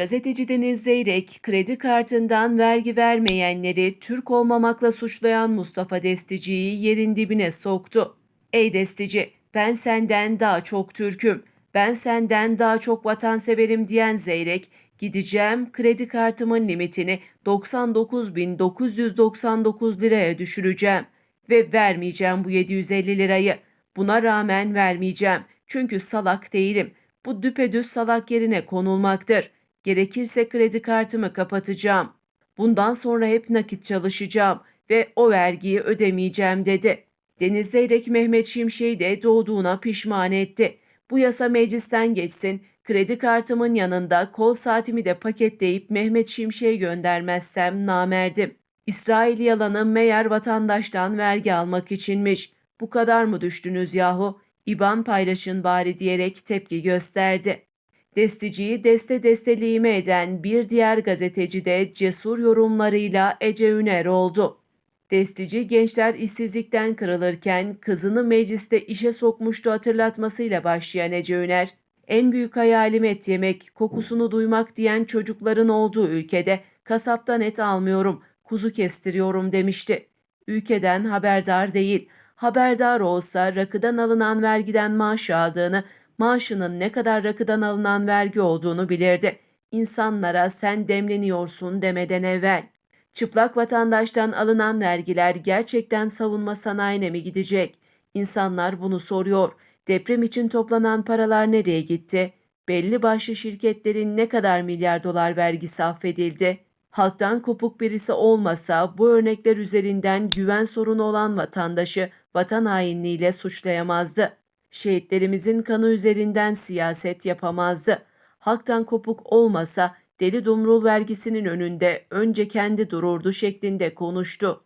Gazeteci Deniz Zeyrek, kredi kartından vergi vermeyenleri Türk olmamakla suçlayan Mustafa Destici'yi yerin dibine soktu. Ey Destici, ben senden daha çok Türk'üm, ben senden daha çok vatanseverim diyen Zeyrek, gideceğim kredi kartımın limitini 99.999 liraya düşüreceğim ve vermeyeceğim bu 750 lirayı. Buna rağmen vermeyeceğim çünkü salak değilim. Bu düpedüz salak yerine konulmaktır. Gerekirse kredi kartımı kapatacağım. Bundan sonra hep nakit çalışacağım ve o vergiyi ödemeyeceğim dedi. Deniz Zeyrek Mehmet Şimşek'i de doğduğuna pişman etti. Bu yasa meclisten geçsin, kredi kartımın yanında kol saatimi de paketleyip Mehmet Şimşek'e göndermezsem namerdim. İsrail yalanı meğer vatandaştan vergi almak içinmiş. Bu kadar mı düştünüz yahu? İban paylaşın bari diyerek tepki gösterdi. Desticiyi deste desteliğime eden bir diğer gazeteci de cesur yorumlarıyla Ece Üner oldu. Destici gençler işsizlikten kırılırken kızını mecliste işe sokmuştu hatırlatmasıyla başlayan Ece Üner, en büyük hayalim et yemek, kokusunu duymak diyen çocukların olduğu ülkede kasaptan et almıyorum, kuzu kestiriyorum demişti. Ülkeden haberdar değil, haberdar olsa rakıdan alınan vergiden maaş aldığını, maaşının ne kadar rakıdan alınan vergi olduğunu bilirdi. İnsanlara sen demleniyorsun demeden evvel. Çıplak vatandaştan alınan vergiler gerçekten savunma sanayine mi gidecek? İnsanlar bunu soruyor. Deprem için toplanan paralar nereye gitti? Belli başlı şirketlerin ne kadar milyar dolar vergisi affedildi? Halktan kopuk birisi olmasa bu örnekler üzerinden güven sorunu olan vatandaşı vatan hainliğiyle suçlayamazdı. Şehitlerimizin kanı üzerinden siyaset yapamazdı. Halktan kopuk olmasa deli dumrul vergisinin önünde önce kendi dururdu şeklinde konuştu.